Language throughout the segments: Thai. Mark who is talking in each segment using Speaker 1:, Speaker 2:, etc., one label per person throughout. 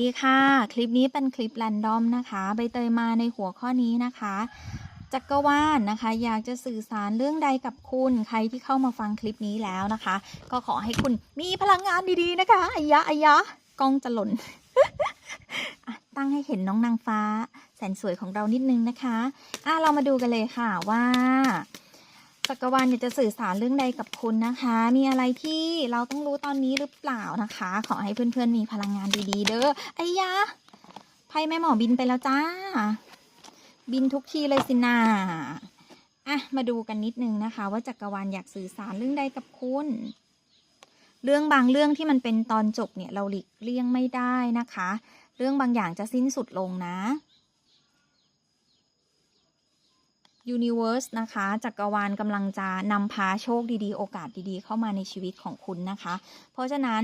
Speaker 1: ดีค่ะ คลิปนี้เป็นคลิปแรนดอมนะคะใบเตยมาในหัวข้อนี้นะคะ จักรวาลนะคะ อยากจะสื่อสารเรื่องใดกับคุณใครที่เข้ามาฟังคลิปนี้แล้วนะคะ ก็ขอให้คุณมีพลังงานดีๆนะคะอายะอายะกล้องจะหล่นตั้งให้เห็นน้องนางฟ้า แสนสวยของเรานิดนึงนะคะอะเรามาดูกันเลยค่ะว่า จักรวาลอยากจะสื่อสารเรื่องใดกับคุณนะคะ มีอะไรที่เราต้องรู้ตอนนี้หรือเปล่านะคะ ขอให้เพื่อนๆมีพลังงานดีๆ เด้อไอ้ยะไพ่แม่หมอบินไปแล้วจ้า บินทุกทีเลยสินาอะมาดูกันนิดนึงนะคะ ว่าจักรวาลอยากสื่อสารเรื่องใดกับคุณเรื่องบางเรื่องที่มันเป็นตอนจบเนี่ยเราหลีกเลี่ยงไม่ได้นะคะ เรื่องบางอย่างจะสิ้นสุดลงนะ Universe นะคะจักรวาลกำลังจะนำพาโชคดีๆ โอกาสดีๆ เข้ามาในชีวิตของคุณนะคะ เพราะฉะนั้น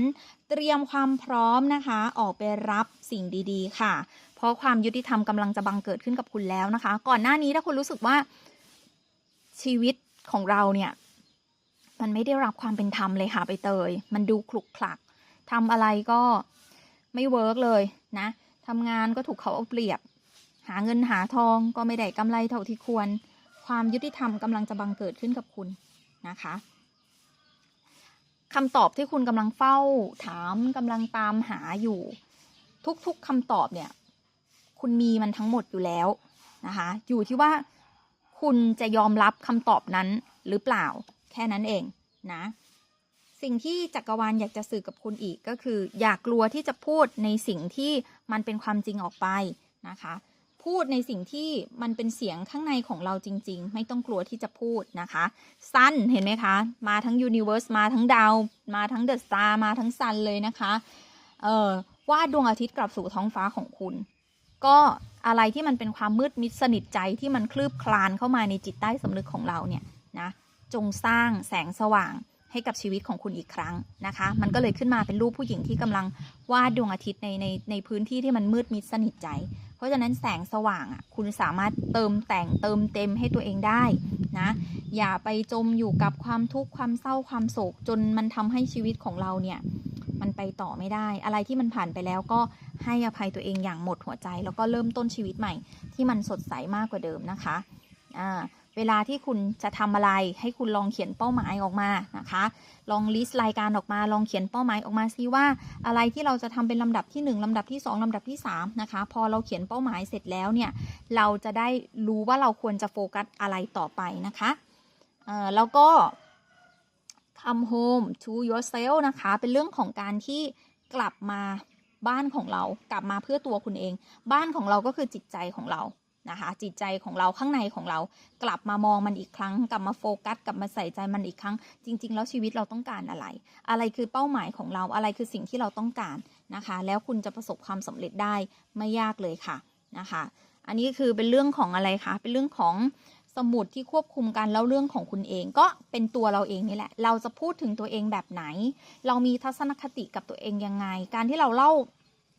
Speaker 1: เตรียมความพร้อมนะคะ ออกไปรับสิ่งดีๆ ค่ะ เพราะความยุติธรรมกำลังจะบังเกิดขึ้นกับคุณแล้วนะคะ ก่อนหน้านี้ถ้าคุณรู้สึกว่าชีวิตของเราเนี่ย มันไม่ได้รับความเป็นธรรมเลยค่ะไปเตย มันดูคลุกคลักทำอะไรก็ไม่เวิร์กเลยนะทำงานก็ถูกเขาเอาเปรียบ หาเงินหาทองก็ไม่ได้กำไรเท่าที่ควร ความยุติธรรมกำลังจะบังเกิดขึ้นกับคุณนะคะคำตอบที่คุณกำลังเฝ้าถามกำลังตามหาอยู่ ทุกๆคำตอบเนี่ย คุณมีมันทั้งหมดอยู่แล้วนะคะ อยู่ที่ว่าคุณจะยอมรับคำตอบนั้นหรือเปล่าแค่นั้นเองนะ สิ่งที่จักรวาลอยากจะสื่อกับคุณอีกก็คือ อย่ากลัวที่จะพูดในสิ่งที่มันเป็นความจริงออกไปนะคะ พูดในสิ่งที่มันเป็นเสียงข้างในของเราจริง ๆ ไม่ต้องกลัวที่จะพูดนะคะ ซันเห็นไหมคะ มาทั้งยูนิเวอร์สมาทั้งดาว มาทั้งเดอะสตาร์มาทั้งซันเลยนะคะเอ่อวาดดวงอาทิตย์กลับสู่ท้องฟ้าของคุณ ก็อะไรที่มันเป็นความมืดมิดสนิทใจที่มันคลืบคลานเข้ามาในจิตใต้สำนึกของเราเนี่ยนะจงสร้างแสงสว่างให้กับชีวิตของคุณอีกครั้งนะคะ มันก็เลยขึ้นมาเป็นรูปผู้หญิงที่กำลังวาดดวงอาทิตย์ในในในพื้นที่ที่มันมืดมิดสนิทใจ ราะฉะนั้นแสงสว่างอะคุณสามารถเติมแต่งเติมเต็มให้ตัวเองได้นะอย่าไปจมอยู่กับความทุกข์ความเศร้าความโศกจนมันทำให้ชีวิตของเราเนี่ยมันไปต่อไม่ได้ อะไรที่มันผ่านไปแล้วก็ให้อภัยตัวเองอย่างหมดหัวใจ แล้วก็เริ่มต้นชีวิตใหม่ ที่มันสดใสมากกว่าเดิมนะคะอ่า เวลาที่คุณจะทำอะไร ให้คุณลองเขียนเป้าหมายออกมานะคะ ลองลิสต์รายการออกมา ลองเขียนเป้าหมายออกมาซิว่าอะไรที่เราจะทำเป็นลำดับที่ 1ลำดับที่ 2ลำดับที่ 3 นะคะ พอเราเขียนเป้าหมายเสร็จแล้วเนี่ย เราจะได้รู้ว่าเราควรจะโฟกัสอะไรต่อไปนะคะเอ่อแล้วก็ come home to yourself นะคะ เป็นเรื่องของการที่กลับมาบ้านของเรา กลับมาเพื่อตัวคุณเอง บ้านของเราก็คือจิตใจของเรา นะคะ จิตใจของเราข้างในของเรากลับมามองมันอีกครั้ง กลับมาโฟกัสกลับมาใส่ใจมันอีกครั้ง จริง ๆ แล้วชีวิตเราต้องการอะไร อะไรคือเป้าหมายของเราอะไรคือสิ่งที่เราต้องการนะคะ แล้วคุณจะประสบความสำเร็จได้ไม่ยากเลยค่ะนะคะ อันนี้คือเป็นเรื่องของอะไรคะเป็นเรื่องของสมุดที่ควบคุมกันแล้วเรื่องของคุณเองก็เป็นตัวเราเองนี่แหละ เราจะพูดถึงตัวเองแบบไหน เรามีทัศนคติกับตัวเองยังไง การที่เราเล่า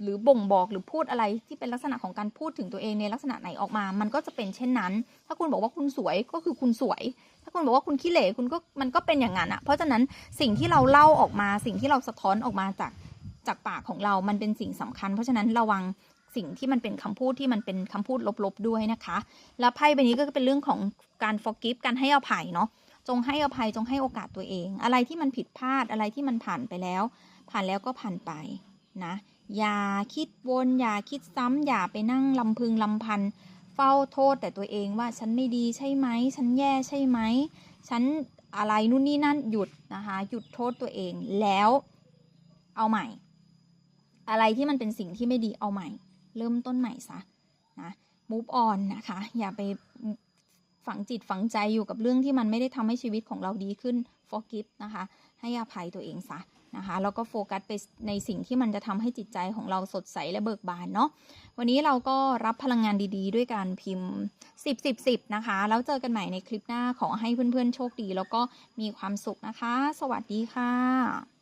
Speaker 1: หรือบ่งบอกหรือพูดอะไรที่เป็นลักษณะของการพูดถึงตัวเองในลักษณะไหนออกมา มันก็จะเป็นเช่นนั้น ถ้าคุณบอกว่าคุณสวยก็คือคุณสวย ถ้าคุณบอกว่าคุณขี้เหร่คุณก็มันก็เป็นอย่างนั้นอะเพราะฉะนั้นสิ่งที่เราเล่าออกมา สิ่งที่เราสะท้อนออกมาจากจากปากของเรา มันเป็นสิ่งสำคัญ เพราะฉะนั้นระวังสิ่งที่มันเป็นคำพูดที่มันเป็นคำพูดลบๆด้วยนะคะ แล้วไพ่ใบนี้ก็เป็นเรื่องของการ forgive การให้อภัยเนาะ จงให้อภัยจงให้โอกาสตัวเอง อะไรที่มันผิดพลาดอะไรที่มันผ่านไปแล้ว ผ่านแล้วก็ผ่านไปนะ อย่าคิดวนอย่าคิดซ้ำอย่าไปนั่งลำพึงลำพัน เฝ้าโทษแต่ตัวเองว่าฉันไม่ดีใช่ไหม ฉันแย่ใช่ไหม ฉันอะไรนู่นนี่นั่นหยุดนะคะ หยุดโทษตัวเองแล้วเอาใหม่ อะไรที่มันเป็นสิ่งที่ไม่ดีเอาใหม่ เริ่มต้นใหม่ซะนะ move on นะคะ อย่าไปฝังจิตฝังใจอยู่กับเรื่องที่มันไม่ได้ทำให้ชีวิตของเราดีขึ้น forgive นะคะ ให้อภัยตัวเองซะ นะคะแล้วก็โฟกัสไปในสิ่งที่มันจะทำให้จิตใจของเราสดใสและเบิกบานเนาะวันนี้เราก็รับพลังงานดีๆ ด้วยการพิมพ์ 10 10 10นะคะ แล้วเจอกันใหม่ในคลิปหน้าขอให้เพื่อนๆโชคดี แล้วก็มีความสุขนะคะ สวัสดีค่ะ